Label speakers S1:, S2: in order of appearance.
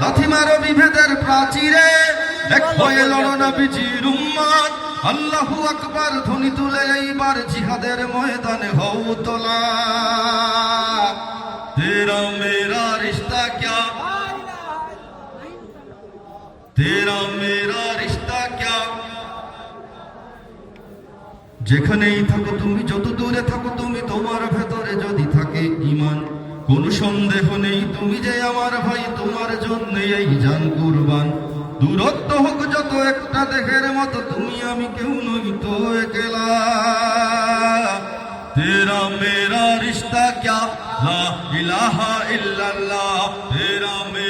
S1: লাথি মারো বিভেদের প্রাচীরে, এক ভয়ে লড়ো না বিজির উম্মাদ। আল্লাহু আকবার, ধ্বনি তুলে এইবার জিহাদের ময়দানে হও তোলা। তেরা মেরা রিশতা ক্যা? তেরা মেরা রিশতা ক্যা? যেখানেই থাকো তুমি, যত দূরে থাকো তুমি তোমার ভেতরে যদি থাকে ইমান কোন সন্দেহ নেই, তুমি যে আমার ভাই, তোমার জন্য এই জান কুরবান। দূরত্ব হোক যত একটা দেহের মতো, তুমি আমি কেউ নই তো তেরা মেরা রিশতা ক্যা? লা ইলাহা ইল্লাল্লাহ। তেরা মেরা